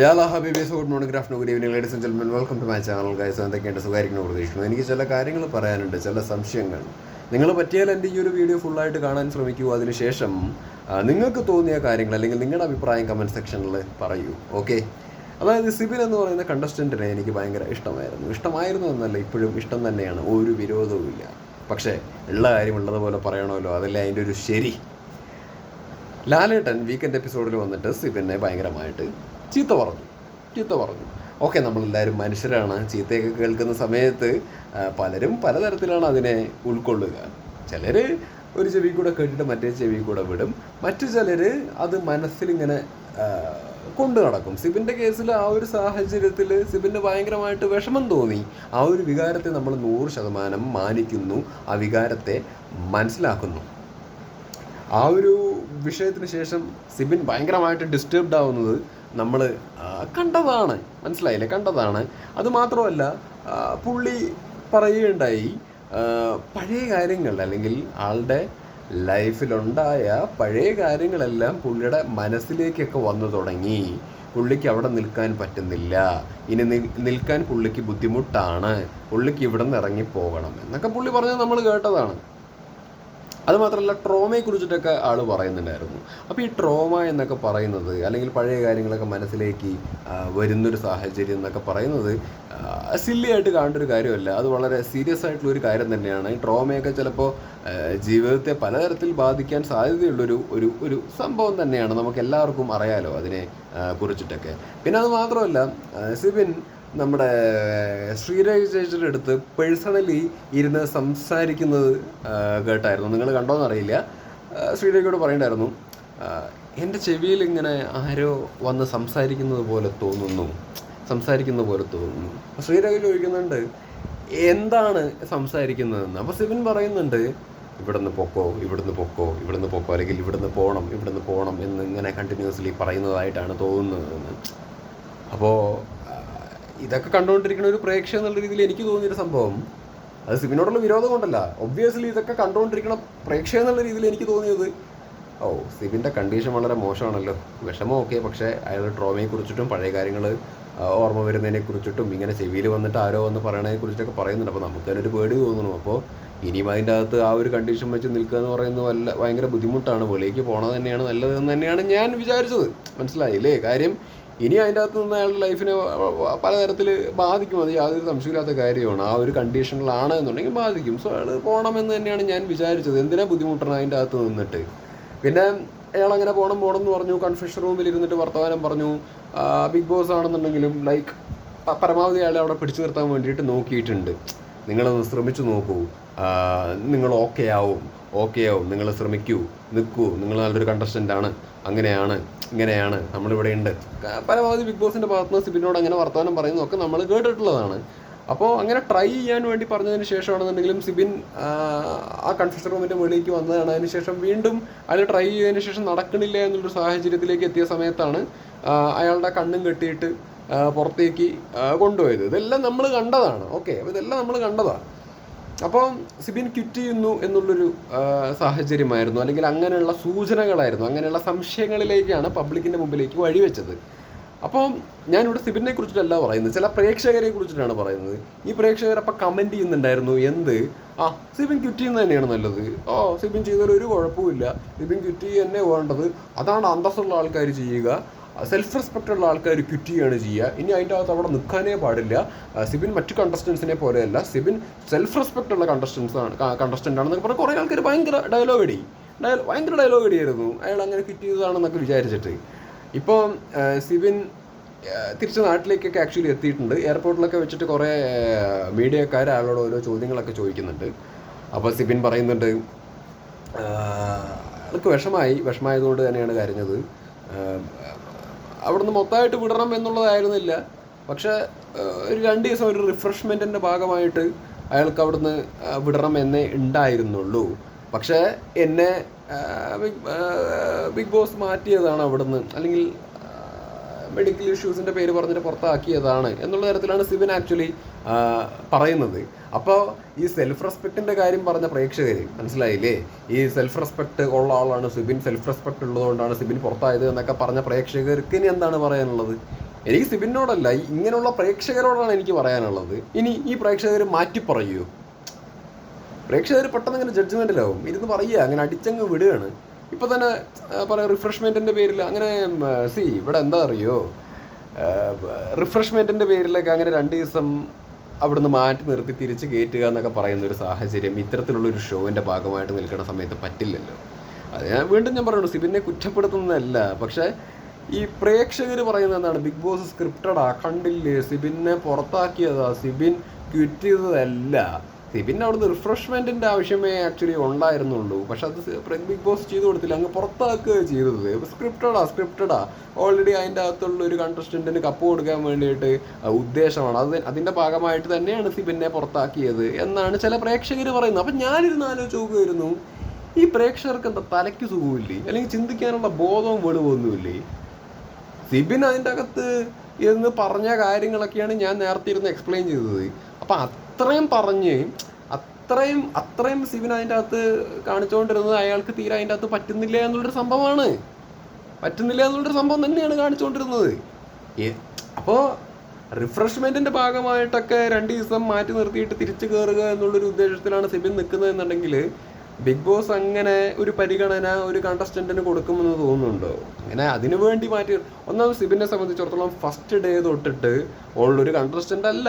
Yala ഹബീബീസ് good morning afternoon good evening ladies and gentlemen welcome to my channel guys എന്തൊക്കെയുണ്ട് സുഖമായിരിക്കണം പ്രതീക്ഷിക്കുന്നു. എനിക്ക് ചില കാര്യങ്ങൾ പറയാനുണ്ട് ചില സംശയങ്ങൾ. നിങ്ങൾ പറ്റിയാൽ എന്റെ ഈ ഒരു വീഡിയോ ഫുള്ളായിട്ട് കാണാൻ ശ്രമിക്കൂ. അതിനുശേഷം നിങ്ങൾക്ക് തോന്നിയ കാര്യങ്ങൾ അല്ലെങ്കിൽ നിങ്ങളുടെ അഭിപ്രായം കമന്റ് സെക്ഷനിൽ പറയൂ. ഓക്കെ അതായത് സിബിൻ എന്ന് പറയുന്ന കണ്ടസ്റ്റന്റിനെ എനിക്ക് ഭയങ്കര ഇഷ്ടമായിരുന്നു. ഇഷ്ടമായിരുന്നു എന്നല്ല ഇപ്പോഴും ഇഷ്ടം തന്നെയാണ്. ഒരു വിരോധവും ഇല്ല. പക്ഷേ ഉള്ള കാര്യം ഉള്ളതുപോലെ പറയണമല്ലോ. അതല്ലേ അതിന്റെ ഒരു ശരി? ലാലേട്ടൻ വീക്കെൻഡ് എപ്പിസോഡിൽ വന്നിട്ട് സിബിനെ ഭയങ്കരമായിട്ട് ചീത്ത പറഞ്ഞു. ചീത്ത പറഞ്ഞു. ഓക്കെ നമ്മളെല്ലാവരും മനുഷ്യരാണ്. ചീത്തയൊക്കെ കേൾക്കുന്ന സമയത്ത് പലരും പലതരത്തിലാണ് അതിനെ ഉൾക്കൊള്ളുക. ചിലർ ഒരു ചെവി കൂടെ കേട്ടിട്ട് മറ്റേ ചെവി കൂടെ വിടും. മറ്റു ചിലർ അത് മനസ്സിലിങ്ങനെ കൊണ്ടു നടക്കും. സിബിന്റെ കേസിൽ ആ ഒരു സാഹചര്യത്തിൽ സിബിന് ഭയങ്കരമായിട്ട് വിഷമം തോന്നി. ആ ഒരു വികാരത്തെ നമ്മൾ നൂറ് ശതമാനം മാനിക്കുന്നു. ആ വികാരത്തെ മനസ്സിലാക്കുന്നു. ആ ഒരു വിഷയത്തിന് ശേഷം സിബിൻ ഭയങ്കരമായിട്ട് ഡിസ്റ്റർബ്ഡ് ആവുന്നത് നമ്മൾ കണ്ടതാണ്. മനസ്സിലായില്ലേ? കണ്ടതാണ്. അതുമാത്രമല്ല പുള്ളി പറയുകയുണ്ടായി പഴയ കാര്യങ്ങൾ അല്ലെങ്കിൽ ആളുടെ ലൈഫിലുണ്ടായ പഴയ കാര്യങ്ങളെല്ലാം പുള്ളിയുടെ മനസ്സിലേക്കൊക്കെ വന്നു തുടങ്ങി. പുള്ളിക്ക് അവിടെ നിൽക്കാൻ പറ്റുന്നില്ല. ഇനി നിൽക്കാൻ പുള്ളിക്ക് ബുദ്ധിമുട്ടാണ്. പുള്ളിക്ക് ഇവിടെ നിന്ന് ഇറങ്ങി പോകണം എന്നൊക്കെ പുള്ളി പറഞ്ഞത് നമ്മൾ കേട്ടതാണ്. അത് മാത്രമല്ല ട്രോമയെ കുറിച്ചിട്ടൊക്കെ ആൾ പറയുന്നുണ്ടായിരുന്നു. അപ്പോൾ ഈ ട്രോമ എന്നൊക്കെ പറയുന്നത് അല്ലെങ്കിൽ പഴയ കാര്യങ്ങളൊക്കെ മനസ്സിലേക്ക് വരുന്നൊരു സാഹചര്യം എന്നൊക്കെ പറയുന്നത് സില്ലി ആയിട്ട് കാണേണ്ട ഒരു കാര്യമല്ല. അത് വളരെ സീരിയസ് ആയിട്ടുള്ള ഒരു കാര്യം തന്നെയാണ്. ഈ ട്രോമയൊക്കെ ചിലപ്പോൾ ജീവിതത്തെ പലതരത്തിൽ ബാധിക്കാൻ സാധ്യതയുള്ളൊരു ഒരു ഒരു സംഭവം തന്നെയാണ് നമുക്ക് എല്ലാവർക്കും അറിയാലോ അതിനെ കുറിച്ചിട്ടൊക്കെ. പിന്നെ അത് മാത്രമല്ല സിബിൻ നമ്മുടെ ശ്രീരാജേശ്വരൻ അടുത്ത് പേഴ്സണലി ഇരുന്ന് സംസാരിക്കുന്നത് കേട്ടായിരുന്നു. നിങ്ങൾ കണ്ടോന്നറിയില്ല ശ്രീരേഖയോട് പറയണ്ടായിരുന്നു. എന്റെ ചെവിയിൽ ഇങ്ങനെ ആരോ വന്ന് സംസാരിക്കുന്നത് പോലെ തോന്നുന്നു. സംസാരിക്കുന്ന പോലെ തോന്നുന്നു. ശ്രീരേഖ ചോദിക്കുന്നുണ്ട് എന്താണ് സംസാരിക്കുന്നതെന്ന്? അപ്പോൾ സിബിൻ പറയുന്നുണ്ട് ഇവിടുന്ന് പൊക്കോ ഇവിടുന്ന് പൊക്കോ ഇവിടുന്ന് പൊക്കോ അല്ലെങ്കിൽ ഇവിടുന്ന് പോകണം ഇവിടുന്ന് പോകണം എന്ന് ഇങ്ങനെ കണ്ടിന്യൂസ്ലി പറയുന്നതായിട്ടാണ് തോന്നുന്നതെന്ന്. അപ്പോൾ ഇതൊക്കെ കണ്ടുകൊണ്ടിരിക്കുന്ന ഒരു പ്രേക്ഷകൻ എന്നുള്ള രീതിയിൽ എനിക്ക് തോന്നിയൊരു സംഭവം. അത് സിബിനോടുള്ള വിരോധം കൊണ്ടല്ല. ഒബ്വിയസ്ലി ഇതൊക്കെ കണ്ടുകൊണ്ടിരിക്കുന്ന പ്രേക്ഷകൻ എന്നുള്ള രീതിയിൽ എനിക്ക് തോന്നിയത് ഓ സിബിന്റെ കണ്ടീഷൻ വളരെ മോശമാണല്ലോ. വിഷമം ഓക്കെ പക്ഷേ അയാളുടെ ട്രോമയെ കുറിച്ചിട്ടും പഴയ കാര്യങ്ങൾ ഓർമ്മ വരുന്നതിനെ കുറിച്ചിട്ടും ഇങ്ങനെ ചെവിയിൽ വന്നിട്ട് ആരോ വന്ന് പറയണതിനെ കുറിച്ചൊക്കെ പറയുന്നുണ്ട്. അപ്പോൾ നമുക്ക് അതിനൊരു പേടി തോന്നുന്നു. അപ്പോൾ ഇനിയും അതിന്റെ അകത്ത് ആ ഒരു കണ്ടീഷൻ വെച്ച് നിൽക്കുക എന്ന് പറയുന്നത് വല്ല ഭയങ്കര ബുദ്ധിമുട്ടാണ്. വെളിയിലേക്ക് പോണത് തന്നെയാണ് നല്ലതെന്ന് തന്നെയാണ് ഞാൻ വിചാരിച്ചത്. മനസ്സിലായില്ലേ? കാര്യം ഇനി അതിന്റെ അകത്ത് നിന്ന് അയാളുടെ ലൈഫിനെ പലതരത്തിൽ ബാധിക്കും. അത് യാതൊരു സംശയമില്ലാത്ത കാര്യമാണ്. ആ ഒരു കണ്ടീഷനിലാണ് എന്നുണ്ടെങ്കിൽ ബാധിക്കും. സോ അയാൾ പോകണമെന്ന് തന്നെയാണ് ഞാൻ വിചാരിച്ചത്. എന്തിനാ ബുദ്ധിമുട്ടണം അതിന്റെ അകത്ത് നിന്നിട്ട്? പിന്നെ അയാൾ അങ്ങനെ പോകണം പോകണം എന്ന് പറഞ്ഞു കൺഫ്യൂഷൻ റൂമിൽ ഇരുന്നിട്ട് വർത്തമാനം പറഞ്ഞു. ബിഗ് ബോസ് ആണെന്നുണ്ടെങ്കിലും ലൈക്ക് പരമാവധി അയാളെ അവിടെ പിടിച്ചു നിർത്താൻ വേണ്ടിയിട്ട് നോക്കിയിട്ടുണ്ട്. നിങ്ങളൊന്ന് ശ്രമിച്ചു നോക്കൂ. നിങ്ങൾ ഓക്കെ ആവും. ഓക്കെ ആവും. നിങ്ങൾ ശ്രമിക്കൂ. നിൽക്കൂ. നിങ്ങൾ നല്ലൊരു കണ്ടസ്റ്റന്റ് ആണ്. അങ്ങനെയാണ് ഇങ്ങനെയാണ് നമ്മളിവിടെ ഉണ്ട്. പരമാവധി ബിഗ് ബോസിന്റെ ഭാഗത്ത് നിന്ന് സിബിനോട് അങ്ങനെ വർത്തമാനം പറയുന്നതൊക്കെ നമ്മൾ കേട്ടിട്ടുള്ളതാണ്. അപ്പോൾ അങ്ങനെ ട്രൈ ചെയ്യാൻ വേണ്ടി പറഞ്ഞതിന് ശേഷമാണെന്നുണ്ടെങ്കിലും സിബിൻ ആ, കൺഫ്യൂഷൻ റൂമിന്റെ മുകളിലേക്ക് വന്നതാണ്. അതിന് ശേഷം വീണ്ടും അയാൾ ട്രൈ ചെയ്തതിന് ശേഷം നടക്കണില്ല എന്നുള്ളൊരു സാഹചര്യത്തിലേക്ക് എത്തിയ സമയത്താണ് അയാളുടെ കണ്ണും കെട്ടിയിട്ട് പുറത്തേക്ക് കൊണ്ടുപോയത്. ഇതെല്ലാം നമ്മൾ കണ്ടതാണ്. ഓക്കെ. അപ്പോൾ ഇതെല്ലാം നമ്മൾ കണ്ടതാണ്. അപ്പോൾ സിബിൻ ക്വിറ്റ് ചെയ്യുന്നു എന്നുള്ളൊരു സാഹചര്യമായിരുന്നു. അല്ലെങ്കിൽ അങ്ങനെയുള്ള സൂചനകളായിരുന്നു. അങ്ങനെയുള്ള സംശയങ്ങളിലേക്കാണ് പബ്ലിക്കിന്റെ മുമ്പിലേക്ക് വഴിവെച്ചത് അപ്പോൾ ഞാനിവിടെ സിബിനെ കുറിച്ചിട്ടല്ല പറയുന്നത്. ചില പ്രേക്ഷകരെ കുറിച്ചിട്ടാണ് പറയുന്നത്. ഈ പ്രേക്ഷകർ അപ്പം കമന്റ് ചെയ്യുന്നുണ്ടായിരുന്നു. എന്ത്? ആ സിബിൻ ക്വിറ്റ് ചെയ്യുന്നത് തന്നെയാണ് നല്ലത്. ഓ സിബിൻ ചെയ്തതിൽ ഒരു കുഴപ്പമില്ല സിബിൻ ക്വിറ്റ് തന്നെ വേണ്ടത്. അതാണ് അന്തസ്സുള്ള ആൾക്കാർ ചെയ്യുക. സെൽഫ് റെസ്പെക്റ്റ് ഉള്ള ആൾക്കാർ ക്വിറ്റ് ചെയ്യുകയാണ് ചെയ്യുക. ഇനി അതിന്റെ അകത്ത് അവിടെ നിൽക്കാനേ പാടില്ല. സിബിൻ മറ്റു കണ്ടസ്റ്റൻസിനെ പോലെയല്ല. സിബിൻ സെൽഫ് റെസ്പെക്റ്റ് ഉള്ള കണ്ടസ്റ്റൻസ് ആണ് കണ്ടസ്റ്റന്റ് ആണെന്നൊക്കെ പറഞ്ഞാൽ കുറേ ആൾക്കാർ ഭയങ്കര ഡയലോഗ് അടി ഡയലോ ഭയങ്കര ഡയലോഗ് അടിയായിരുന്നു അയാൾ അങ്ങനെ ക്വിറ്റ് ചെയ്തതാണെന്നൊക്കെ വിചാരിച്ചിട്ട്. ഇപ്പോൾ സിബിൻ തിരിച്ച് നാട്ടിലേക്കൊക്കെ ആക്ച്വലി എത്തിയിട്ടുണ്ട്. എയർപോർട്ടിലൊക്കെ വെച്ചിട്ട് കുറേ മീഡിയക്കാർ അയാളോട് ഓരോ ചോദ്യങ്ങളൊക്കെ ചോദിക്കുന്നുണ്ട്. അപ്പോൾ സിബിൻ പറയുന്നുണ്ട് അയാൾക്ക് വിഷമായി. വിഷമായതുകൊണ്ട് തന്നെയാണ് കരഞ്ഞത്. അവിടുന്ന് മൊത്തമായിട്ട് വിടണം എന്നുള്ളതായിരുന്നില്ല. പക്ഷേ ഒരു രണ്ട് ദിവസം ഒരു റിഫ്രഷ്മെന്റിന്റെ ഭാഗമായിട്ട് അയാൾക്ക് അവിടുന്ന് വിടണം എന്നേ ഉണ്ടായിരുന്നുള്ളൂ. പക്ഷേ എന്നെ ബിഗ് ബോസ് മാറ്റിയതാണ് അവിടുന്ന്. അല്ലെങ്കിൽ മെഡിക്കൽ ഇഷ്യൂസിന്റെ പേര് പറഞ്ഞിട്ട് പുറത്താക്കിയതാണ് എന്നുള്ള തരത്തിലാണ് സിബിൻ ആക്ച്വലി പറയുന്നത്. അപ്പോൾ ഈ സെൽഫ് റെസ്പെക്റ്റിന്റെ കാര്യം പറഞ്ഞ പ്രേക്ഷകർ മനസ്സിലായില്ലേ? ഈ സെൽഫ് റെസ്പെക്റ്റ് ഉള്ള ആളാണ് സിബിൻ സെൽഫ് റെസ്പെക്റ്റ് ഉള്ളതുകൊണ്ടാണ് സിബിൻ പുറത്തായത് എന്നൊക്കെ പറഞ്ഞ പ്രേക്ഷകർക്ക് ഇനി എന്താണ് പറയാനുള്ളത്? എനിക്ക് സിബിനോടല്ല ഇങ്ങനെയുള്ള പ്രേക്ഷകരോടാണ് എനിക്ക് പറയാനുള്ളത്. ഇനി ഈ പ്രേക്ഷകർ മാറ്റി പറയൂ? പ്രേക്ഷകർ പെട്ടെന്ന് ഇങ്ങനെ ജഡ്ജ്മെന്റിലാവും ഇരുന്ന് പറയുക അങ്ങനെ അടിച്ചങ്ങ് വിടുകയാണ്. ഇപ്പോൾ തന്നെ പറയാം റിഫ്രഷ്മെന്റിന്റെ പേരിൽ അങ്ങനെ സി ഇവിടെ എന്താ അറിയോ? റിഫ്രഷ്മെന്റിന്റെ പേരിലൊക്കെ അങ്ങനെ രണ്ട് ദിവസം അവിടുന്ന് മാറ്റി നിർത്തി തിരിച്ച് കയറ്റുക എന്നൊക്കെ പറയുന്ന ഒരു സാഹചര്യം ഇത്തരത്തിലുള്ള ഒരു ഷോവിന്റെ ഭാഗമായിട്ട് നിൽക്കുന്ന സമയത്ത് പറ്റില്ലല്ലോ. അത് ഞാൻ വീണ്ടും ഞാൻ പറയുള്ളൂ സിബിനെ കുറ്റപ്പെടുത്തുന്നതല്ല. പക്ഷേ ഈ പ്രേക്ഷകർ പറയുന്നത് എന്താണ്? ബിഗ് ബോസ് സ്ക്രിപ്റ്റഡാ കണ്ടില്ലേ? സിബിനെ പുറത്താക്കിയതാ സിബിൻ ക്വിറ്റ് ചെയ്തതല്ല. സിബിൻ അവിടുന്ന് റിഫ്രഷ്മെന്റിന്റെ ആവശ്യമേ ആക്ച്വലി ഉണ്ടായിരുന്നുള്ളൂ. പക്ഷെ അത് ബിഗ് ബോസ് ചെയ്തു കൊടുത്തില്ല. അങ്ങ് പുറത്താക്കുക ചെയ്തത്. സ്ക്രിപ്റ്റഡാ സ്ക്രിപ്റ്റഡാ ഓൾറെഡി അതിന്റെ അകത്തുള്ള ഒരു കണ്ടസ്റ്റന്റിന് കപ്പ് കൊടുക്കാൻ വേണ്ടിയിട്ട് ഉദ്ദേശമാണ്. അത് അതിന്റെ ഭാഗമായിട്ട് തന്നെയാണ് സിബിനെ പുറത്താക്കിയത് എന്നാണ് ചില പ്രേക്ഷകർ പറയുന്നത്. അപ്പം ഞാനിരുന്ന് ആലോചിച്ച് നോക്കുമായിരുന്നു ഈ പ്രേക്ഷകർക്ക് എന്താ തലയ്ക്ക് സുഖമില്ലേ? അല്ലെങ്കിൽ ചിന്തിക്കാനുള്ള ബോധവും വെളിവൊന്നുമില്ലേ സിബിൻ അതിന്റെ അകത്ത് എന്ന് പറഞ്ഞ കാര്യങ്ങളൊക്കെയാണ് ഞാൻ നേരത്തെ ഇരുന്ന് എക്സ്പ്ലെയിൻ ചെയ്തത്. അപ്പം അത്രയും പറഞ്ഞ് അത്രയും അത്രയും സിബിൻ അതിന്റെ അകത്ത് കാണിച്ചുകൊണ്ടിരുന്നത് അയാൾക്ക് തീരെ അതിന്റെ അകത്ത് പറ്റുന്നില്ല എന്നുള്ളൊരു സംഭവമാണ്. പറ്റുന്നില്ല എന്നുള്ളൊരു സംഭവം തന്നെയാണ് കാണിച്ചുകൊണ്ടിരുന്നത്. അപ്പോൾ റിഫ്രഷ്മെന്റിന്റെ ഭാഗമായിട്ടൊക്കെ രണ്ട് ദിവസം മാറ്റി നിർത്തിയിട്ട് തിരിച്ചു കയറുക എന്നുള്ളൊരു ഉദ്ദേശത്തിലാണ് സിബിൻ നിൽക്കുന്നത് എന്നുണ്ടെങ്കിൽ ബിഗ് ബോസ് അങ്ങനെ ഒരു പരിഗണന ഒരു കണ്ടസ്റ്റന്റിന് കൊടുക്കുമെന്ന് തോന്നുന്നുണ്ടോ? അങ്ങനെ അതിനു വേണ്ടി മാറ്റി ഒന്നാമത് സിബിനെ സംബന്ധിച്ചിടത്തോളം ഫസ്റ്റ് ഡേ തൊട്ടിട്ട് ഉള്ളൊരു കണ്ടസ്റ്റന്റ് അല്ല.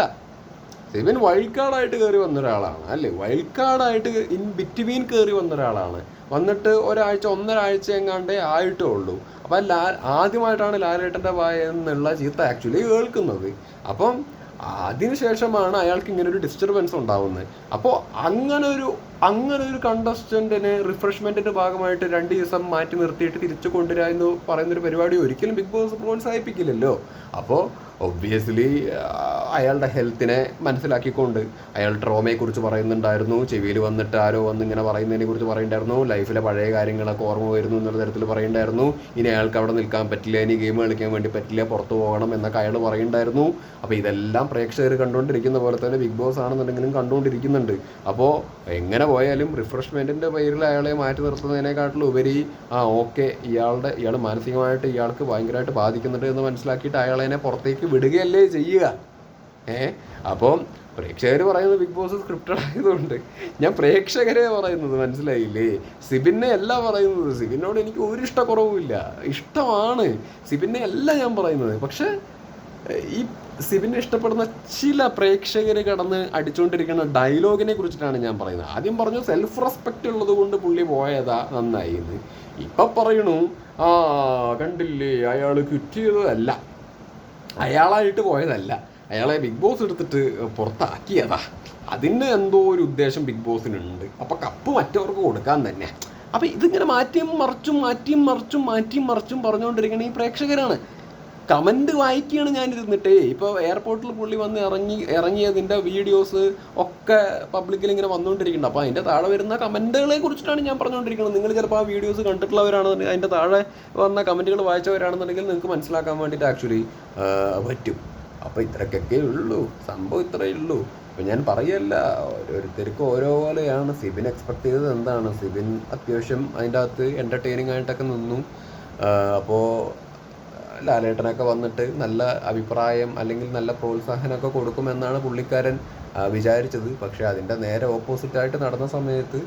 സിബിൻ വൈൽഡ് കാർഡായിട്ട് കയറി വന്ന ഒരാളാണ് അല്ലേ? വൈൽഡ് കാർഡായിട്ട് ഇൻ ബിറ്റ്വീൻ കയറി വന്ന ഒരാളാണ്. വന്നിട്ട് ഒരാഴ്ച ഒന്നരാഴ്ച എങ്ങാണ്ടേ ആയിട്ടേ ഉള്ളൂ. അപ്പം ലാ ആദ്യമായിട്ടാണ് ലാലേട്ടന്റെ വായ എന്നുള്ള ചീത്ത ആക്ച്വലി കേൾക്കുന്നത്. അപ്പം അതിനുശേഷമാണ് അയാൾക്ക് ഇങ്ങനെ ഒരു ഡിസ്റ്റർബൻസ് ഉണ്ടാവുന്നത്. അപ്പോൾ അങ്ങനെ ഒരു അങ്ങനെ ഒരു കണ്ടസ്റ്റന്റിന് റിഫ്രഷ്മെന്റിന്റെ ഭാഗമായിട്ട് രണ്ട് ദിവസം മാറ്റി നിർത്തിയിട്ട് തിരിച്ചു കൊണ്ടുവരിക എന്ന് പറയുന്ന ഒരു പരിപാടി ഒരിക്കലും ബിഗ് ബോസ് പ്രോത്സാഹിപ്പിക്കില്ലല്ലോ. അപ്പോൾ ഒബ്വിയസ്ലി അയാളുടെ ഹെൽത്തിനെ മനസ്സിലാക്കിക്കൊണ്ട് അയാൾ ട്രോമയെക്കുറിച്ച് പറയുന്നുണ്ടായിരുന്നു. ചെവിയിൽ വന്നിട്ട് ആരോ വന്ന് ഇങ്ങനെ പറയുന്നതിനെ കുറിച്ച് പറയുന്നുണ്ടായിരുന്നു. ലൈഫിലെ പഴയ കാര്യങ്ങളൊക്കെ ഓർമ്മ വരുന്നു എന്നുള്ള തരത്തിൽ പറയുന്നുണ്ടായിരുന്നു. ഇനി അയാൾക്ക് അവിടെ നിൽക്കാൻ പറ്റില്ല ഇനി ഗെയിം കളിക്കാൻ വേണ്ടി പറ്റില്ല പുറത്തു പോകണം എന്നൊക്കെ അയാൾ പറയുന്നുണ്ടായിരുന്നു. അപ്പോൾ ഇതെല്ലാം പ്രേക്ഷകർ കണ്ടുകൊണ്ടിരിക്കുന്ന പോലെ തന്നെ ബിഗ് ബോസ് ആണെന്നുണ്ടെങ്കിലും കണ്ടുകൊണ്ടിരിക്കുന്നുണ്ട്. അപ്പോൾ എങ്ങനെ പോയാലും റിഫ്രഷ്മെന്റിന്റെ പേരിൽ അയാളെ മാറ്റി നിർത്തുന്നതിനെക്കാട്ടിലും ഉപരി ആ ഓക്കെ ഇയാളുടെ ഇയാൾ മാനസികമായിട്ട് ഇയാൾക്ക് ഭയങ്കരമായിട്ട് ബാധിക്കുന്നുണ്ട് എന്ന് മനസ്സിലാക്കിയിട്ട് അയാളെ പുറത്തേക്ക് വിടുകയല്ലേ ചെയ്യുക. ഏ? അപ്പോൾ പ്രേക്ഷകർ പറയുന്നത് ബിഗ് ബോസ് സ്ക്രിപ്റ്റഡ് ആയതുകൊണ്ട് ഞാൻ പ്രേക്ഷകരെ പറയുന്നത് മനസ്സിലായില്ലേ? സിബിനെ അല്ല പറയുന്നത്. സിബിനോട് എനിക്ക് ഒരു ഇഷ്ടക്കുറവുമില്ല. ഇഷ്ടമാണ്. സിബിനെ അല്ല ഞാൻ പറയുന്നത്. പക്ഷേ ഈ സിബിനെ ഇഷ്ടപ്പെടുന്ന ചില പ്രേക്ഷകർ കടന്ന് അടിച്ചുകൊണ്ടിരിക്കുന്ന ഡയലോഗിനെ കുറിച്ചിട്ടാണ് ഞാൻ പറയുന്നത്. ആദ്യം പറഞ്ഞു സെൽഫ് റെസ്പെക്റ്റ് ഉള്ളത് കൊണ്ട് പുള്ളി പോയതാ നന്നായി എന്ന് ഇപ്പം പറയണു ആ കണ്ടില്ലേ അയാൾ ക്വിറ്റ് ചെയ്തതല്ല അയാളായിട്ട് പോയതല്ല. അയാളെ ബിഗ് ബോസ് എടുത്തിട്ട് പുറത്താക്കിയതാ. അതിന് എന്തോ ഒരു ഉദ്ദേശം ബിഗ് ബോസിനുണ്ട്. അപ്പൊ കപ്പ് മറ്റവർക്ക് കൊടുക്കാൻ തന്നെ. അപ്പൊ ഇതിങ്ങനെ മാറ്റിയും മറിച്ചും മാറ്റിയും മറിച്ചും മാറ്റിയും മറിച്ചും പറഞ്ഞുകൊണ്ടിരിക്കുന്ന ഈ പ്രേക്ഷകരാണ്. കമന്റ് വായിക്കുകയാണ് ഞാനിരുന്നിട്ടേ ഇപ്പോൾ എയർപോർട്ടിൽ പുള്ളി വന്ന് ഇറങ്ങി ഇറങ്ങിയതിന്റെ വീഡിയോസ് ഒക്കെ പബ്ലിക്കിൽ ഇങ്ങനെ വന്നുകൊണ്ടിരിക്കുന്നുണ്ട് അപ്പോൾ അതിന്റെ താഴെ വരുന്ന കമന്റുകളെ കുറിച്ചിട്ടാണ് ഞാൻ പറഞ്ഞുകൊണ്ടിരിക്കുന്നത് നിങ്ങൾ ചിലപ്പോൾ ആ വീഡിയോസ് കണ്ടിട്ടുള്ളവരാണെന്നുണ്ടെങ്കിൽ അതിന്റെ താഴെ വന്ന കമന്റുകൾ വായിച്ചവരാണെന്നുണ്ടെങ്കിൽ നിങ്ങൾക്ക് മനസ്സിലാക്കാൻ വേണ്ടിയിട്ട് ആക്ച്വലി പറ്റും. അപ്പോൾ ഇത്രക്കൊക്കെ ഉള്ളൂ. സംഭവം ഇത്രയേ ഉള്ളൂ. അപ്പോൾ ഞാൻ പറയല്ല ഓരോരുത്തർക്കും ഓരോ പോലെയാണ്. സിബിൻ എക്സ്പെക്ട് ചെയ്തത് എന്താണ്? സിബിൻ അത്യാവശ്യം അതിന്റെ അകത്ത് എന്റർടൈനിങ് ആയിട്ടൊക്കെ നിന്നു. അപ്പോൾ ലാലേട്ടനൊക്കെ വന്നിട്ട് നല്ല അഭിപ്രായം അല്ലെങ്കിൽ നല്ല പ്രോത്സാഹനമൊക്കെ കൊടുക്കുമെന്നാണ് പുള്ളിക്കാരൻ വിചാരിച്ചത്. പക്ഷേ അതിന്റെ നേരെ ഓപ്പോസിറ്റായിട്ട് നടന്ന സമയത്ത്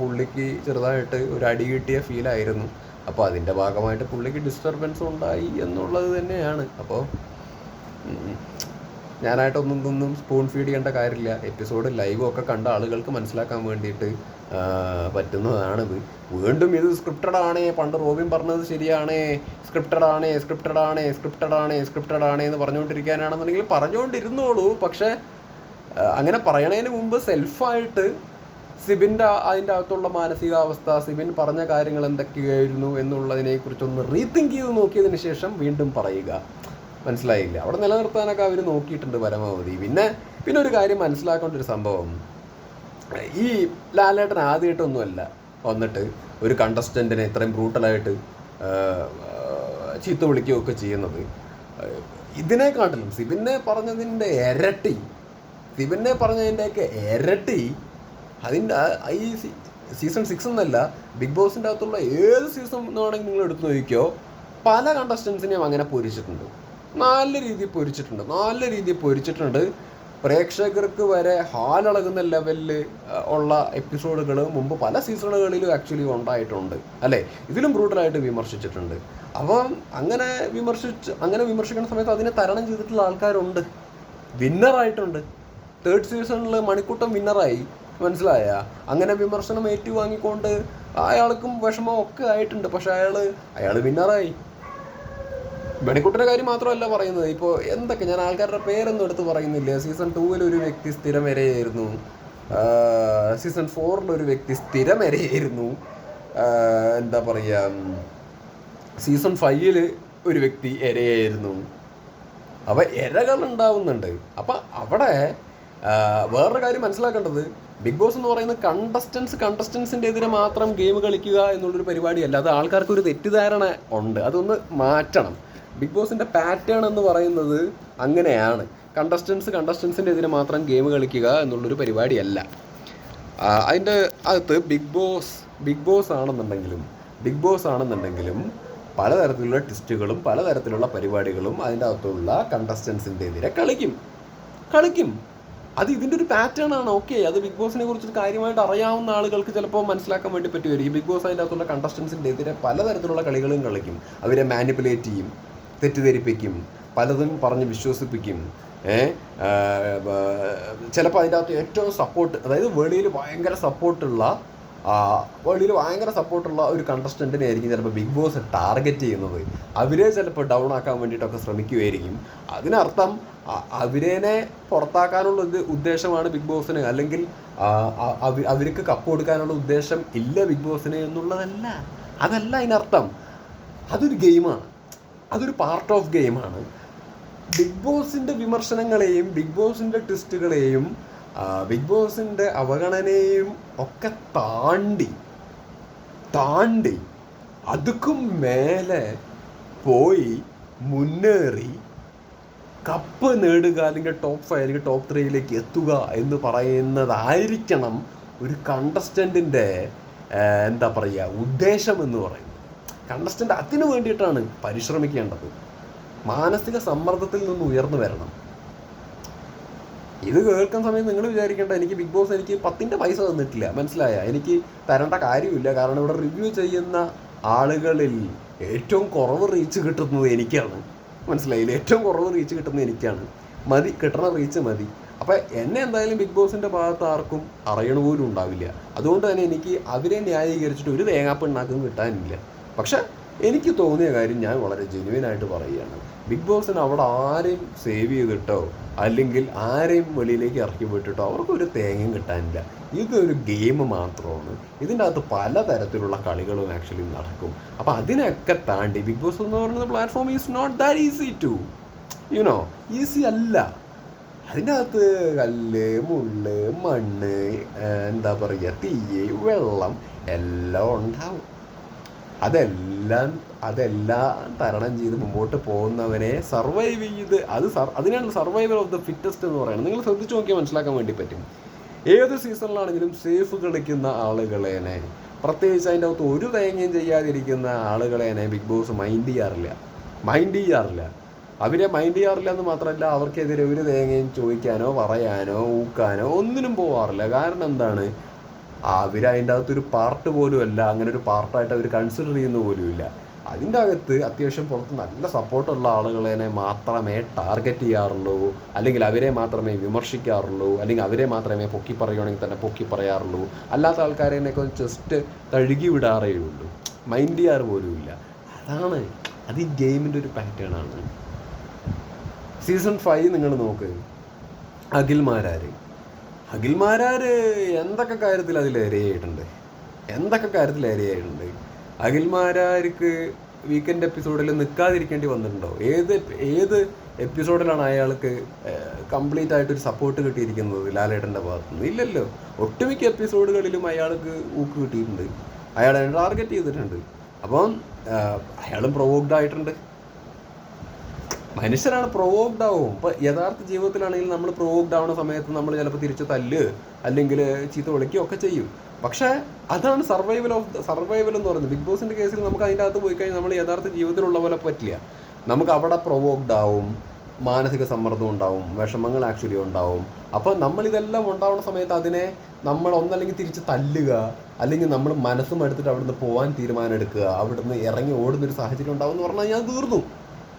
പുള്ളിക്ക് ചെറുതായിട്ട് ഒരു അടി കിട്ടിയ ഫീലായിരുന്നു അപ്പോൾ അതിന്റെ ഭാഗമായിട്ട് പുള്ളിക്ക് ഡിസ്റ്റർബൻസ് ഉണ്ടായി എന്നുള്ളത് തന്നെയാണ്. അപ്പോൾ ഞാനായിട്ടൊന്നും ഇതൊന്നും സ്പൂൺ ഫീഡ് ചെയ്യേണ്ട കാര്യമില്ല. എപ്പിസോഡ് ലൈവും ഒക്കെ കണ്ട ആളുകൾക്ക് മനസ്സിലാക്കാൻ വേണ്ടിയിട്ട് ആ, പറ്റുന്നതാണിത് വീണ്ടും ഇത് സ്ക്രിപ്റ്റഡ് ആണേ. പണ്ട് റോബിൻ പറഞ്ഞത് ശരിയാണേ. സ്ക്രിപ്റ്റഡ് ആണേ സ്ക്രിപ്റ്റഡ് ആണേ സ്ക്രിപ്റ്റഡ് ആണേ സ്ക്രിപ്റ്റഡ് ആണേ എന്ന് പറഞ്ഞുകൊണ്ടിരിക്കാനാണെന്നുണ്ടെങ്കിൽ പറഞ്ഞുകൊണ്ടിരുന്നോളൂ. പക്ഷേ അങ്ങനെ പറയണതിന് മുമ്പ് സെൽഫായിട്ട് സിബിന്റെ അതിന്റെ അകത്തുള്ള മാനസികാവസ്ഥ സിബിൻ പറഞ്ഞ കാര്യങ്ങൾ എന്തൊക്കെയായിരുന്നു എന്നുള്ളതിനെ കുറിച്ചൊന്ന് റീതിങ്ക് ചെയ്ത് നോക്കിയതിന് ശേഷം വീണ്ടും പറയുക. മനസ്സിലായില്ല? അവിടെ നിലനിർത്താനൊക്കെ അവർ നോക്കിയിട്ടുണ്ട് പരമാവധി. പിന്നെ പിന്നെ ഒരു കാര്യം മനസ്സിലാക്കേണ്ട ഒരു സംഭവം. ഈ ലാലേട്ടൻ ആദ്യമായിട്ടൊന്നുമല്ല വന്നിട്ട് ഒരു കണ്ടസ്റ്റന്റിനെ ഇത്രയും ബ്രൂട്ടലായിട്ട് ചീത്ത വിളിക്കുകയൊക്കെ ചെയ്യുന്നത്. ഇതിനെക്കാട്ടിലും സിബിനെ പറഞ്ഞതിന്റെ ഇരട്ടി സിബിനെ പറഞ്ഞതിന്റെയൊക്കെ ഇരട്ടി അതിന്റെ ഈ സീസൺ സിക്സ് എന്നല്ല ബിഗ് ബോസിന്റെ അകത്തുള്ള ഏത് സീസൺ എന്ന് വേണമെങ്കിൽ നിങ്ങൾ എടുത്തു നോക്കിയോ പല കണ്ടസ്റ്റൻസിനെയും അങ്ങനെ പൊരിച്ചിട്ടുണ്ട്. നല്ല രീതിയിൽ പൊരിച്ചിട്ടുണ്ട് നല്ല രീതിയിൽ പൊരിച്ചിട്ടുണ്ട്. പ്രേക്ഷകർക്ക് വരെ ഹാലളകുന്ന ലെവലിൽ ഉള്ള എപ്പിസോഡുകൾ മുമ്പ് പല സീസണുകളിലും ആക്ച്വലി ഉണ്ടായിട്ടുണ്ട്. അല്ലേ? ഇതിലും ബ്രൂട്ടലായിട്ട് വിമർശിച്ചിട്ടുണ്ട്. അപ്പം അങ്ങനെ വിമർശിച്ച് അങ്ങനെ വിമർശിക്കുന്ന സമയത്ത് അതിനെ തരണം ചെയ്തിട്ടുള്ള ആൾക്കാരുണ്ട്. വിന്നറായിട്ടുണ്ട്. തേർഡ് സീസണിൽ മണിക്കൂട്ടം വിന്നറായി. മനസ്സിലായ? അങ്ങനെ വിമർശനം ഏറ്റുവാങ്ങിക്കൊണ്ട് അയാൾക്കും വിഷമം ഒക്കെ ആയിട്ടുണ്ട്. പക്ഷെ അയാൾ അയാൾ വിന്നറായി. മണിക്കുട്ടന്റെ കാര്യം മാത്രമല്ല പറയുന്നത്. ഇപ്പോൾ എന്തൊക്കെ? ഞാൻ ആൾക്കാരുടെ പേരൊന്നും എടുത്ത് പറയുന്നില്ല. സീസൺ ടൂവിൽ ഒരു വ്യക്തി സ്ഥിരം വരെയായിരുന്നു. സീസൺ ഫോറിൽ ഒരു വ്യക്തി സ്ഥിരം വരെയായിരുന്നു. എന്താ പറയുക സീസൺ ഫൈവിൽ ഒരു വ്യക്തി ഇരയായിരുന്നു അപ്പോൾ ഇരകൾ ഉണ്ടാവുന്നുണ്ട്. അപ്പം അവിടെ വേറൊരു കാര്യം മനസ്സിലാക്കേണ്ടത്. ബിഗ് ബോസ് എന്ന് പറയുന്നത് കണ്ടസ്റ്റൻസ് കണ്ടസ്റ്റൻസിന്റെ എതിരെ മാത്രം ഗെയിം കളിക്കുക എന്നുള്ളൊരു പരിപാടിയല്ല. അത് ആൾക്കാർക്ക് ഒരു തെറ്റിദ്ധാരണ ഉണ്ട്. അതൊന്ന് മാറ്റണം. ബിഗ് ബോസിന്റെ പാറ്റേൺ എന്ന് പറയുന്നത് അങ്ങനെയാണ്. കണ്ടസ്റ്റൻസ് കണ്ടസ്റ്റൻസിന്റെ എതിരെ മാത്രം ഗെയിം കളിക്കുക എന്നുള്ളൊരു പരിപാടിയല്ല. അതിന്റെ അകത്ത് ബിഗ് ബോസ് ബിഗ് ബോസ് ആണെന്നുണ്ടെങ്കിലും ബിഗ് ബോസ് ആണെന്നുണ്ടെങ്കിലും പലതരത്തിലുള്ള ട്വിസ്റ്റുകളും പലതരത്തിലുള്ള പരിപാടികളും അതിന്റെ അകത്തുള്ള കണ്ടസ്റ്റൻസിന്റെ എതിരെ കളിക്കും. കളിക്കും. അത് ഇതിന്റെ ഒരു പാറ്റേൺ ആണ് ഓക്കെ. അത് ബിഗ് ബോസിനെ കുറിച്ച് കാര്യമായിട്ട് അറിയാവുന്ന ആളുകൾക്ക് ചിലപ്പോൾ മനസ്സിലാക്കാൻ വേണ്ടി പറ്റുമായിരിക്കും. ബിഗ് ബോസ് അതിന്റെ അകത്തുള്ള കണ്ടസ്റ്റൻസിന്റെ എതിരെ പലതരത്തിലുള്ള കളികളും കളിക്കും. അവരെ മാനിപ്പുലേറ്റ് ചെയ്യും. തെറ്റിദ്ധരിപ്പിക്കും പലതും പറഞ്ഞ് വിശ്വസിപ്പിക്കും ചിലപ്പോൾ അതിന്റെ അകത്ത് ഏറ്റവും സപ്പോർട്ട് അതായത് വെളിയിൽ ഭയങ്കര സപ്പോർട്ടുള്ള വെളിയിൽ ഭയങ്കര സപ്പോർട്ടുള്ള ഒരു കണ്ടസ്റ്റന്റിനെ ആയിരിക്കും ചിലപ്പോൾ ബിഗ് ബോസ് ടാർഗറ്റ് ചെയ്യുന്നത്. അവരെ ചിലപ്പോൾ ഡൗൺ ആക്കാൻ വേണ്ടിയിട്ടൊക്കെ ശ്രമിക്കുമായിരിക്കും അതിനർത്ഥം അവരേനെ പുറത്താക്കാനുള്ള ഒരു ഉദ്ദേശമാണ് ബിഗ് ബോസിന് അല്ലെങ്കിൽ അവർക്ക് കപ്പ് കൊടുക്കാനുള്ള ഉദ്ദേശം ഇല്ല ബിഗ് ബോസിന് എന്നുള്ളതല്ല. അതല്ല അതിനർത്ഥം. അതൊരു ഗെയിമാണ് അതൊരു പാർട്ട് ഓഫ് ഗെയിമാണ് ബിഗ് ബോസിന്റെ വിമർശനങ്ങളെയും ബിഗ് ബോസിന്റെ ട്വിസ്റ്റുകളെയും ബിഗ് ബോസിന്റെ അവഗണനയെയും ഒക്കെ താണ്ടി താണ്ടി അതുക്കും മേലെ പോയി മുന്നേറി കപ്പ് നേടുക അല്ലെങ്കിൽ ടോപ്പ് ഫൈവ് അല്ലെങ്കിൽ ടോപ്പ് ത്രീയിലേക്ക് എത്തുക എന്ന് പറയുന്നതായിരിക്കണം ഒരു കണ്ടസ്റ്റന്റിന്റെ എന്താ പറയുക ഉദ്ദേശം എന്ന് പറയുന്നത്. കണ്ടസ്റ്റന്റ് അതിനു വേണ്ടിയിട്ടാണ് പരിശ്രമിക്കേണ്ടത്. മാനസിക സമ്മർദ്ദത്തിൽ നിന്ന് ഉയർന്നു വരണം. ഇത് കേൾക്കുന്ന സമയം നിങ്ങൾ വിചാരിക്കേണ്ട. എനിക്ക് ബിഗ് ബോസ് എനിക്ക് പത്തിന്റെ പൈസ തന്നിട്ടില്ല. മനസ്സിലായ? എനിക്ക് തരേണ്ട കാര്യമില്ല. കാരണം ഇവിടെ റിവ്യൂ ചെയ്യുന്ന ആളുകളിൽ ഏറ്റവും കുറവ് റീച്ച് കിട്ടുന്നത് എനിക്കാണ്. മനസ്സിലായില്ല ഏറ്റവും കുറവ് റീച്ച് കിട്ടുന്നത് എനിക്കാണ്. മതി. കിട്ടണ റീച്ച് മതി. അപ്പോൾ എന്നെ എന്തായാലും ബിഗ് ബോസിന്റെ ഭാഗത്ത് ആർക്കും അറിയണ പോലും ഉണ്ടാവില്ല. അതുകൊണ്ട് തന്നെ എനിക്ക് അവരെ ന്യായീകരിച്ചിട്ട് ഒരു തേങ്ങാപ്പിണ്ണാക്കും കിട്ടാനില്ല. പക്ഷെ എനിക്ക് തോന്നിയ കാര്യം ഞാൻ വളരെ ജെന്യുവനായിട്ട് പറയുകയാണ്. ബിഗ് ബോസിന് അവിടെ ആരെയും സേവ് ചെയ്തിട്ടോ അല്ലെങ്കിൽ ആരെയും വെളിയിലേക്ക് ഇറക്കി വിട്ടിട്ടോ അവർക്കൊരു തേങ്ങയും കിട്ടാനില്ല. ഇതൊരു ഗെയിം മാത്രമാണ്. ഇതിന്റെ അകത്ത് പലതരത്തിലുള്ള കളികളും ആക്ച്വലി നടക്കും. അപ്പോൾ അതിനൊക്കെ താണ്ടി ബിഗ് ബോസ് എന്ന് പറയുന്ന platform is not that easy to you know easy അല്ല. അതിന്റെ അകത്ത് കല്ല് മുള്ള് മണ്ണ് എന്താ പറയുക തീയ് വെള്ളം എല്ലാം ഉണ്ടാവും. അതെല്ലാം അതെല്ലാം തരണം ചെയ്ത് മുമ്പോട്ട് പോകുന്നവനെ സർവൈവ് ചെയ്ത് അത് അതിനാണ് സർവൈവൽ ഓഫ് ദ ഫിറ്റസ്റ്റ് എന്ന് പറയുന്നത്. നിങ്ങൾ ശ്രദ്ധിച്ചു നോക്കിയാൽ മനസ്സിലാക്കാൻ വേണ്ടി പറ്റും. ഏത് സീസണിലാണെങ്കിലും സേഫ് കളിക്കുന്ന ആളുകളേനെ പ്രത്യേകിച്ച് അതിന്റെ അകത്ത് ഒരു തേങ്ങയും ചെയ്യാതിരിക്കുന്ന ആളുകളേനെ ബിഗ് ബോസ് മൈൻഡ് ചെയ്യാറില്ല. മൈൻഡ് ചെയ്യാറില്ല. അവരെ മൈൻഡ് ചെയ്യാറില്ല എന്ന് മാത്രമല്ല അവർക്കെതിരെ ഒരു തേങ്ങയും ചോദിക്കാനോ പറയാനോ ഊക്കാനോ ഒന്നിനും പോവാറില്ല. കാരണം എന്താണ്? അവർ അതിന്റെ അകത്തൊരു പാർട്ട് പോലും അല്ല. അങ്ങനെ ഒരു പാർട്ടായിട്ട് അവർ കൺസിഡർ ചെയ്യുന്ന പോലുമില്ല അതിന്റെ അകത്ത് അത്യാവശ്യം പുറത്ത് നല്ല സപ്പോർട്ടുള്ള ആളുകളെ മാത്രമേ ടാർഗറ്റ് ചെയ്യാറുള്ളൂ. അല്ലെങ്കിൽ അവരെ മാത്രമേ വിമർശിക്കാറുള്ളൂ. അല്ലെങ്കിൽ അവരെ മാത്രമേ പൊക്കി പറയുകയാണെങ്കിൽ തന്നെ പൊക്കി പറയാറുള്ളൂ. അല്ലാത്ത ആൾക്കാരെയൊക്കെ ജസ്റ്റ് തഴുകി വിടാറേ ഉള്ളൂ. മൈൻഡ് ചെയ്യാറ് പോലുമില്ല അതാണ്. അത് ഈ ഗെയിമിന്റെ ഒരു പാറ്റേണാണ് സീസൺ ഫൈവ് നിങ്ങൾ നോക്ക്. അഖിൽമാരാര് അഖിൽമാരാര് എന്തൊക്കെ കാര്യത്തിൽ അതിൽ ഏരിയായിട്ടുണ്ട് എന്തൊക്കെ കാര്യത്തിൽ ഏരിയായിട്ടുണ്ട് അഖിൽമാരാർക്ക് വീക്കെൻഡ് എപ്പിസോഡിൽ നിൽക്കാതിരിക്കേണ്ടി വന്നിട്ടുണ്ടോ? ഏത് ഏത് എപ്പിസോഡിലാണ് അയാൾക്ക് കംപ്ലീറ്റ് ആയിട്ടൊരു സപ്പോർട്ട് കിട്ടിയിരിക്കുന്നത് ലാലേട്ടന്റെ ഭാഗത്തു നിന്ന് ഇല്ലല്ലോ. ഒട്ടുമിക്ക എപ്പിസോഡുകളിലും അയാൾക്ക് ഊക്ക് കിട്ടിയിട്ടുണ്ട്. അയാളെ ടാർഗറ്റ് ചെയ്തിട്ടുണ്ട്. അപ്പം അയാളും പ്രൊവോക്ഡ് ആയിട്ടുണ്ട്. മനുഷ്യരാണ് പ്രൊവോക്ഡ് ആവും. ഇപ്പൊ യഥാർത്ഥ ജീവിതത്തിലാണെങ്കിൽ നമ്മൾ പ്രൊവോക്ഡ് ആവുന്ന സമയത്ത് നമ്മൾ ചിലപ്പോൾ തിരിച്ച് തല്ല് അല്ലെങ്കിൽ ചീത്ത വിളിക്കുകയോ ഒക്കെ ചെയ്യും. പക്ഷേ അതാണ് സർവൈവൽ ഓഫ് സർവൈവൽ എന്ന് പറയുന്നത്. ബിഗ് ബോസിന്റെ കേസിൽ നമുക്ക് അതിന്റെ അകത്ത് പോയി കഴിഞ്ഞാൽ നമ്മൾ യഥാർത്ഥ ജീവിതത്തിലുള്ള പോലെ പറ്റില്ല. നമുക്ക് അവിടെ പ്രൊവോക്ഡ് ആവും മാനസിക സമ്മർദ്ദം ഉണ്ടാവും വിഷമങ്ങൾ ആക്ച്വലി ഉണ്ടാവും. അപ്പോൾ നമ്മൾ ഇതെല്ലാം ഉണ്ടാവുന്ന സമയത്ത് അതിനെ നമ്മൾ ഒന്നല്ലെങ്കിൽ തിരിച്ച് തല്ലുക അല്ലെങ്കിൽ നമ്മൾ മനസ്സും എടുത്തിട്ട് അവിടുന്ന് പോകാൻ തീരുമാനം എടുക്കുക അവിടുന്ന് ഇറങ്ങി ഓടുന്ന ഒരു സാഹചര്യം ഉണ്ടാവും എന്ന് പറഞ്ഞാൽ ഞാൻ തീർന്നു.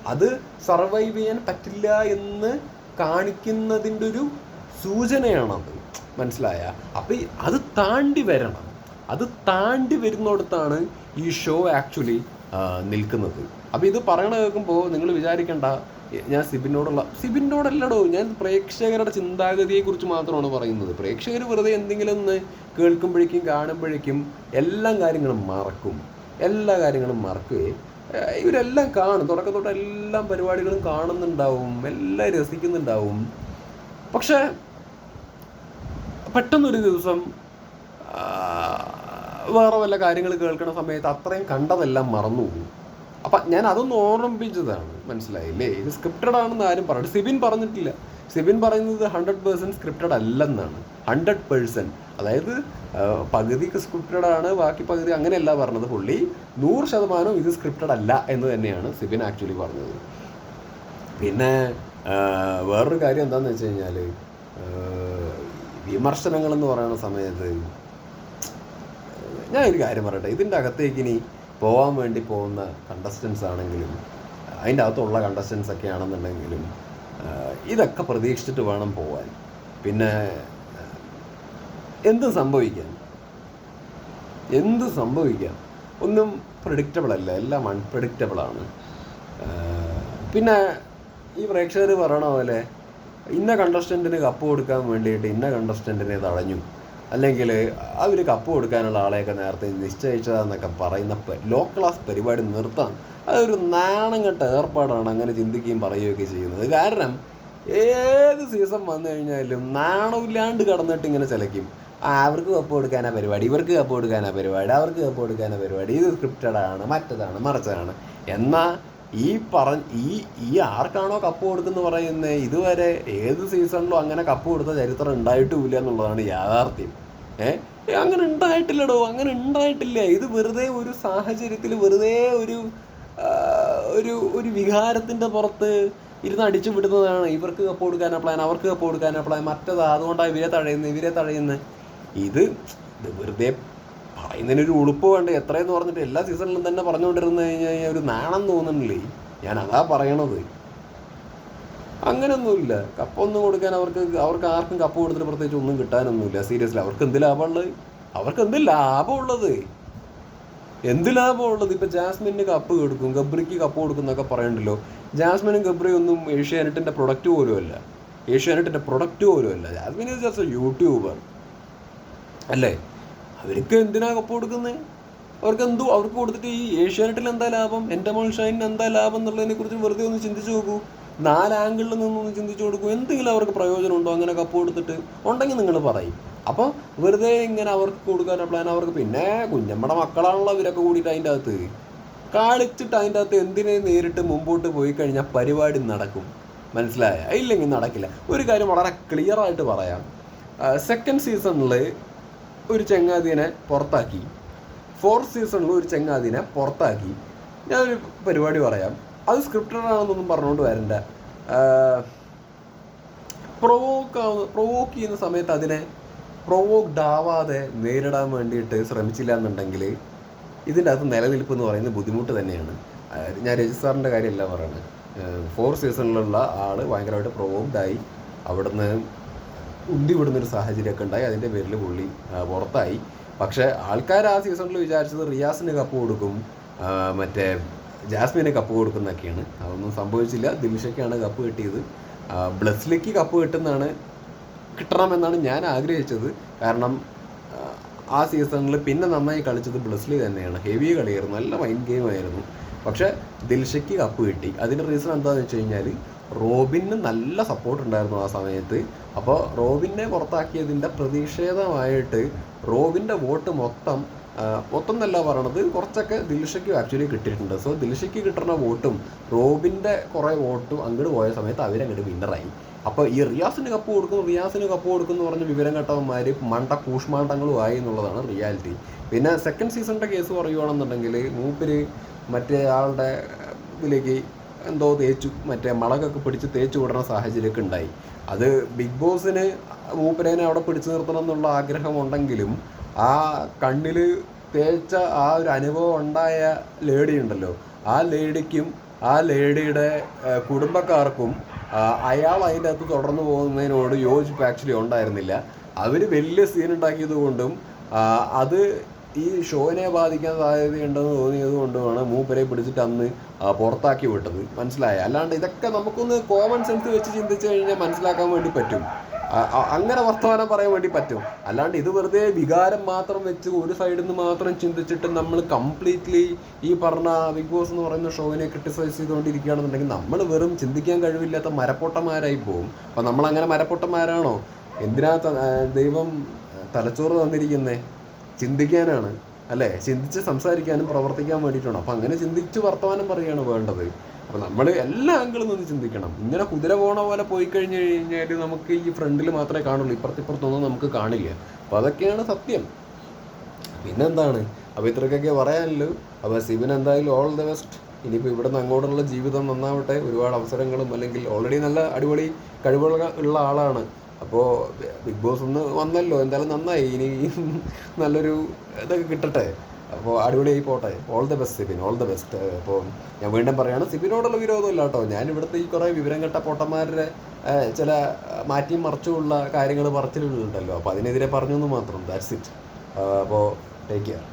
അത് സർവൈവ് ചെയ്യാൻ പറ്റില്ല എന്ന് കാണിക്കുന്നതിന്റെ ഒരു സൂചനയാണത്. മനസ്സിലായ? അപ്പം അത് താണ്ടി വരണം. അത് താണ്ടി വരുന്നിടത്താണ് ഈ ഷോ ആക്ച്വലി നിൽക്കുന്നത്. അപ്പം ഇത് പറയണ കേൾക്കുമ്പോൾ നിങ്ങൾ വിചാരിക്കേണ്ട ഞാൻ സിബിനോടുള്ള സിബിനോടല്ലടോ ഞാൻ പ്രേക്ഷകരുടെ ചിന്താഗതിയെക്കുറിച്ച് മാത്രമാണ് പറയുന്നത്. പ്രേക്ഷകർ വെറുതെ എന്തെങ്കിലും ഒന്ന് കേൾക്കുമ്പോഴേക്കും കാണുമ്പോഴേക്കും എല്ലാ കാര്യങ്ങളും മറക്കും. എല്ലാ കാര്യങ്ങളും മറക്കുകയും ഇവരെല്ലാം കാണും. തുടക്കം തൊട്ട് എല്ലാ പരിപാടികളും കാണുന്നുണ്ടാവും. എല്ലാം രസിക്കുന്നുണ്ടാവും. പക്ഷേ പെട്ടെന്നൊരു ദിവസം വേറെ വല്ല കാര്യങ്ങൾ കേൾക്കുന്ന സമയത്ത് അത്രയും കണ്ടതെല്ലാം മറന്നു പോകും അപ്പം ഞാൻ അതൊന്ന് ഓർമ്മിപ്പിച്ചതാണ്. മനസ്സിലായില്ലേ? ഇത് സ്ക്രിപ്റ്റഡ് ആണെന്ന് ആരും പറഞ്ഞു സിബിൻ പറഞ്ഞിട്ടില്ല. സിബിൻ പറയുന്നത് ഹൺഡ്രഡ് പേഴ്സന്റ് സ്ക്രിപ്റ്റഡ് അല്ലെന്നാണ്. ഹൺഡ്രഡ് പേഴ്സന്റ് അതായത് പകുതി പകുതിക്ക് സ്ക്രിപ്റ്റഡ് ആണ് ബാക്കി പകുതി അങ്ങനെയല്ല പറഞ്ഞത് പുള്ളി. നൂറ് ശതമാനം ഇത് സ്ക്രിപ്റ്റഡ് അല്ല എന്ന് തന്നെയാണ് സിബിൻ ആക്ച്വലി പറഞ്ഞത്. പിന്നെ വേറൊരു കാര്യം എന്താണെന്ന് വെച്ച് കഴിഞ്ഞാൽ വിമർശനങ്ങളെന്ന് പറയുന്ന സമയത്ത് ഞാൻ ഒരു കാര്യം പറയട്ടെ. ഇതിന്റെ അകത്തേക്ക് ഇനി പോകാൻ വേണ്ടി പോകുന്ന കണ്ടസ്റ്റൻസ് ആണെങ്കിലും അതിന്റെ അകത്തുള്ള കണ്ടസ്റ്റൻസ് ഒക്കെ ആണെന്നുണ്ടെങ്കിലും ഇതൊക്കെ പ്രതീക്ഷിച്ചിട്ട് വേണം പോവാൻ. പിന്നെ എന്ത് സംഭവിക്കാം? എന്ത് സംഭവിക്കാം? ഒന്നും പ്രഡിക്റ്റബിൾ അല്ല. എല്ലാം അൺപ്രഡിക്റ്റബിൾ ആണ്. പിന്നെ ഈ പ്രേക്ഷകർ പറയണ പോലെ ഇന്ന കണ്ടസ്റ്റന്റിന് കപ്പ് കൊടുക്കാൻ വേണ്ടിയിട്ട് ഇന്ന കണ്ടസ്റ്റന്റിനെ തടഞ്ഞു. അല്ലെങ്കിൽ അവർ കപ്പ് കൊടുക്കാനുള്ള ആളെയൊക്കെ നേരത്തെ നിശ്ചയിച്ചതാന്നൊക്കെ പറയുന്ന ലോ ക്ലാസ് പരിപാടി നിർത്താം അതൊരു നാണം കെട്ട ഏർപ്പാടാണ് അങ്ങനെ ചിന്തിക്കുകയും പറയുകയൊക്കെ ചെയ്യുന്നത്. കാരണം ഏത് സീസൺ വന്നു കഴിഞ്ഞാലും നാണമില്ലാണ്ട് കടന്നിട്ട് ഇങ്ങനെ ചിലയ്ക്കും. ആ അവർക്ക് കപ്പ് കൊടുക്കാനാ പരിപാടി ഇവർക്ക് കപ്പ് കൊടുക്കാനാ പരിപാടി അവർക്ക് കപ്പ് കൊടുക്കാനാ പരിപാടി. ഇത് സ്ക്രിപ്റ്റഡാണ് മറ്റതാണ് മറിച്ചതാണ്. എന്നാൽ ഈ പറ ഈ ഈ ആർക്കാണോ കപ്പ് കൊടുക്കുന്ന പറയുന്നത് ഇതുവരെ ഏത് സീസണിലും അങ്ങനെ കപ്പ് കൊടുത്ത ചരിത്രം ഉണ്ടായിട്ടുമില്ല എന്നുള്ളതാണ് യാഥാർത്ഥ്യം. ഏ? ഏ, അങ്ങനെ ഉണ്ടായിട്ടില്ലടോ അങ്ങനെ ഉണ്ടായിട്ടില്ല. ഇത് വെറുതെ ഒരു സാഹചര്യത്തിൽ വെറുതെ ഒരു ഒരു ഒരു വികാരത്തിന്റെ പുറത്ത് ഇരുന്ന് അടിച്ചു വിടുന്നതാണ്. ഇവർക്ക് കപ്പ് കൊടുക്കാനാ പ്ലാൻ അവർക്ക് കപ്പ് കൊടുക്കാനാ പ്ലാൻ മറ്റതാ അതുകൊണ്ടാണ് ഇവരെ തഴയുന്നത് ഇവരെ തഴയുന്നത് ഇത് വെറുതെ പറയുന്നതിനൊരു ഉളുപ്പ് വേണ്ട എത്രയെന്ന് പറഞ്ഞിട്ട് എല്ലാ സീസണിലും തന്നെ പറഞ്ഞുകൊണ്ടിരുന്നു കഴിഞ്ഞാൽ ഒരു നാണം തോന്നുന്നില്ലേ? ഞാൻ അതാ പറയണത്. അങ്ങനെയൊന്നുമില്ല കപ്പൊന്നും കൊടുക്കാൻ അവർക്ക് അവർക്ക് ആർക്കും കപ്പ് കൊടുത്തിട്ട് പ്രത്യേകിച്ച് ഒന്നും കിട്ടാനൊന്നുമില്ല. സീരിയസ്ലി അവർക്ക് എന്ത് ലാഭമുള്ളത്? അവർക്ക് എന്ത് ലാഭമുള്ളത്? എന്ത് ലാഭമുള്ളത്? ഇപ്പൊ ജാസ്മിന് കപ്പ് കൊടുക്കും ഗബ്രിക്ക് കപ്പ് കൊടുക്കും എന്നൊക്കെ പറയണ്ടല്ലോ. ജാസ്മിനും ഗബ്രിയും ഒന്നും ഏഷ്യാനെറ്റിന്റെ പ്രൊഡക്റ്റ് പോലും അല്ല. ഏഷ്യാനെറ്റിന്റെ പ്രൊഡക്റ്റ് പോലും അല്ല. ജാസ്മിൻ ഇസ് ജസ്റ്റ് യൂട്യൂബർ അല്ലേ? അവർക്ക് എന്തിനാ കപ്പ് കൊടുക്കുന്നത് അവർക്ക് എന്തോ അവർക്ക് കൊടുത്തിട്ട് ഈ ഏഷ്യാനെറ്റിൽ എന്താ ലാഭം? എന്റെ മോൾ ഷൈനിന് എന്താ ലാഭം എന്നുള്ളതിനെ കുറിച്ച് വെറുതെ ഒന്ന് ചിന്തിച്ചു നോക്കൂ. നാല് ആംഗിളിൽ നിന്നൊന്ന് ചിന്തിച്ചു കൊടുക്കൂ. എന്തെങ്കിലും അവർക്ക് പ്രയോജനം ഉണ്ടോ അങ്ങനെ കപ്പ് കൊടുത്തിട്ട്? ഉണ്ടെങ്കിൽ നിങ്ങൾ പറയും. അപ്പോൾ വെറുതെ ഇങ്ങനെ അവർക്ക് കൊടുക്കാനുള്ള പ്ലാൻ അവർക്ക് പിന്നെ കുഞ്ഞമ്മടെ മക്കളാണല്ലോ ഇവരൊക്കെ കൂടിയിട്ട് അതിന്റെ അകത്ത്. കളിച്ചിട്ട് അതിന്റെ അകത്ത് എന്തിനെ നേരിട്ട് മുമ്പോട്ട് പോയി കഴിഞ്ഞാൽ പരിപാടി നടക്കും. മനസ്സിലായ? ഇല്ലെങ്കിൽ നടക്കില്ല. ഒരു കാര്യം വളരെ ക്ലിയർ ആയിട്ട് പറയാം. സെക്കൻഡ് സീസണിൽ ഒരു ചങ്ങാതിനെ പുറത്താക്കി. ഫോർ സീസണിൽ ഒരു ചങ്ങാതിനെ പുറത്താക്കി. ഞാനൊരു പരിപാടി പറയാം. അത് സ്ക്രിപ്റ്റഡ് ആണെന്നൊന്നും പറഞ്ഞുകൊണ്ട് വരണ്ട. പ്രൊവോക്ക് ആവുന്ന പ്രൊവോക്ക് ചെയ്യുന്ന സമയത്ത് അതിനെ പ്രൊവോക്ഡ് ആവാതെ നേരിടാൻ വേണ്ടിയിട്ട് ശ്രമിച്ചില്ല എന്നുണ്ടെങ്കിൽ ഇതിന്റെ അകത്ത് നിലനിൽപ്പ് എന്ന് പറയുന്നത് ബുദ്ധിമുട്ട് തന്നെയാണ്. ഞാൻ രജിസ്ട്രാറിന്റെ കാര്യമല്ല പറയുന്നത് ഫോർ സീസണിലുള്ള ആൾ ഭയങ്കരമായിട്ട് പ്രൊവോക്ഡ് ആയി അവിടുന്ന് ഉന്തി വിടുന്നൊരു സാഹചര്യമൊക്കെ ഉണ്ടായി. അതിന്റെ പേരിൽ പുള്ളി പുറത്തായി. പക്ഷേ ആൾക്കാർ ആ സീസണിൽ വിചാരിച്ചത് റിയാസിന് കപ്പ് കൊടുക്കും മറ്റേ ജാസ്മിന് കപ്പ് കൊടുക്കുന്നൊക്കെയാണ്. അതൊന്നും സംഭവിച്ചില്ല. ദിൽഷയ്ക്കാണ് കപ്പ് കിട്ടിയത്. ബ്ലസ്ലിക്ക് കപ്പ് കിട്ടുന്നതാണ് കിട്ടണമെന്നാണ് ഞാൻ ആഗ്രഹിച്ചത്. കാരണം ആ, സീസണിൽ പിന്നെ നന്നായി കളിച്ചത് ബ്ലസ്ലി തന്നെയാണ്. ഹെവി കളിയായിരുന്നു. നല്ല മൈൻഡ് ഗെയിം ആയിരുന്നു പക്ഷേ ദിൽഷയ്ക്ക് കപ്പ് കിട്ടി. അതിന്റെ റീസൺ എന്താണെന്ന് വെച്ച് കഴിഞ്ഞാൽ റോബിന് നല്ല സപ്പോർട്ട് ഉണ്ടായിരുന്നു ആ സമയത്ത്. അപ്പോൾ റോബിനെ പുറത്താക്കിയതിന്റെ പ്രതിഷേധമായിട്ട് റോബിന്റെ വോട്ട് മൊത്തം മൊത്തം എന്നല്ല പറയണത് കുറച്ചൊക്കെ ദിൽഷയ്ക്ക് ആക്ച്വലി കിട്ടിയിട്ടുണ്ട്. സോ ദിൽഷയ്ക്ക് കിട്ടുന്ന വോട്ടും റോബിന്റെ കുറേ വോട്ടും അങ്ങോട്ട് പോയ സമയത്ത് അവരങ്ങോട്ട് വിന്നറായി അപ്പോൾ ഈ റിയാസിന് കപ്പ് കൊടുക്കും റിയാസിന് കപ്പ് കൊടുക്കും എന്ന് പറഞ്ഞ വിവരം കെട്ടവന്മാർ മണ്ട കൂഷ്മാണ്ടങ്ങളും ആയി എന്നുള്ളതാണ് റിയാലിറ്റി പിന്നെ സെക്കൻഡ് സീസണിന്റെ കേസ് പറയുകയാണെന്നുണ്ടെങ്കിൽ മൂപ്പര് മറ്റേ ആളുടെ ഇതിലേക്ക് എന്തോ തേച്ചു മറ്റേ മുളകൊക്കെ പിടിച്ച് തേച്ചു വിടുന്ന സാഹചര്യമൊക്കെ ഉണ്ടായി. അത് ബിഗ് ബോസിന് മൂപ്പരേനെ അവിടെ പിടിച്ചു നിർത്തണം എന്നുള്ള ആഗ്രഹം ഉണ്ടെങ്കിലും ആ കണ്ണിൽ തേച്ച ആ ഒരു അനുഭവം ഉണ്ടായ ലേഡി ഉണ്ടല്ലോ. ആ ലേഡിക്കും ആ ലേഡിയുടെ കുടുംബക്കാർക്കും അയാൾ അതിന്റെ അകത്ത് തുടർന്നു പോകുന്നതിനോട് യോജിപ്പ് ആക്ച്വലി ഉണ്ടായിരുന്നില്ല. അവർ വലിയ സീൻ കൊണ്ടും അത് ഈ ഷോനെ ബാധിക്കാൻ സാധ്യതയുണ്ടെന്ന് തോന്നിയത് കൊണ്ടുമാണ് മൂപ്പരെ പിടിച്ചിട്ട് അന്ന് പുറത്താക്കി വിട്ടത്. മനസ്സിലായ? അല്ലാണ്ട് ഇതൊക്കെ നമുക്കൊന്ന് കോമൺ സെൻസ് വെച്ച് ചിന്തിച്ചു കഴിഞ്ഞാൽ മനസ്സിലാക്കാൻ വേണ്ടി പറ്റും. അങ്ങനെ വർത്തമാനം പറയാൻ വേണ്ടി പറ്റും. അല്ലാണ്ട് ഇത് വെറുതെ വികാരം മാത്രം വെച്ച് ഒരു സൈഡിൽ നിന്ന് മാത്രം ചിന്തിച്ചിട്ട് നമ്മൾ കംപ്ലീറ്റ്ലി ഈ പറഞ്ഞ ബിഗ് ബോസ് എന്ന് പറയുന്ന ഷോവിനെ ക്രിട്ടിസൈസ് ചെയ്തുകൊണ്ടിരിക്കുകയാണെന്നുണ്ടെങ്കിൽ നമ്മൾ വെറും ചിന്തിക്കാൻ കഴിവില്ലാത്ത മരപ്പൊട്ടന്മാരായി പോകും അപ്പം നമ്മൾ അങ്ങനെ മരപ്പൊട്ടന്മാരാണോ? എന്തിനാ ദൈവം തലച്ചോറ് തന്നിരിക്കുന്നേ? ചിന്തിക്കാനാണ്. അല്ലേ? ചിന്തിച്ച് സംസാരിക്കാനും പ്രവർത്തിക്കാൻ വേണ്ടിയിട്ടാണ്. അപ്പം അങ്ങനെ ചിന്തിച്ച് വർത്തമാനം പറയുകയാണ് വേണ്ടത്. അപ്പം നമ്മൾ എല്ലാ ആംഗിളും നിന്ന് ചിന്തിക്കണം. ഇങ്ങനെ കുതിര പോണ പോലെ പോയി കഴിഞ്ഞ് കഴിഞ്ഞാൽ നമുക്ക് ഈ ഫ്രണ്ടിൽ മാത്രമേ കാണുള്ളൂ. ഇപ്പുറത്തിപ്പുറത്തൊന്നും നമുക്ക് കാണില്ല. അപ്പം അതൊക്കെയാണ് സത്യം. പിന്നെന്താണ്? അപ്പോൾ ഇത്രക്കൊക്കെ പറയാനുള്ളൂ. അപ്പോൾ സിബിൻ എന്തായാലും ഓൾ ദ ബെസ്റ്റ് ഇനിയിപ്പോൾ ഇവിടുന്ന് അങ്ങോട്ടുള്ള ജീവിതം നന്നാവട്ടെ. ഒരുപാട് അവസരങ്ങളും അല്ലെങ്കിൽ ഓൾറെഡി നല്ല അടിപൊളി കഴിവുള്ള ഉള്ള ആളാണ്. അപ്പോൾ ബിഗ് ബോസ് ഒന്ന് വന്നല്ലോ എന്തായാലും നന്നായി. ഇനി നല്ലൊരു ഇതൊക്കെ കിട്ടട്ടെ. അപ്പോൾ അടിപൊളിയായി പോട്ടെ. All the best Sibin. All the best അപ്പോൾ ഞാൻ വീണ്ടും പറയുകയാണ് സിബിനോടുള്ള വിരോധമില്ല കേട്ടോ. ഞാൻ ഇവിടുത്തെ ഈ കുറേ വിവരം കെട്ട പൊട്ടന്മാരുടെ ചില മാറ്റിയും മറിച്ചുമുള്ള കാര്യങ്ങൾ പറച്ചിലുണ്ടല്ലോ അപ്പോൾ അതിനെതിരെ പറഞ്ഞു എന്ന് മാത്രം. ദാറ്റ്സ് ഇറ്റ് അപ്പോൾ ടേക്ക് കെയർ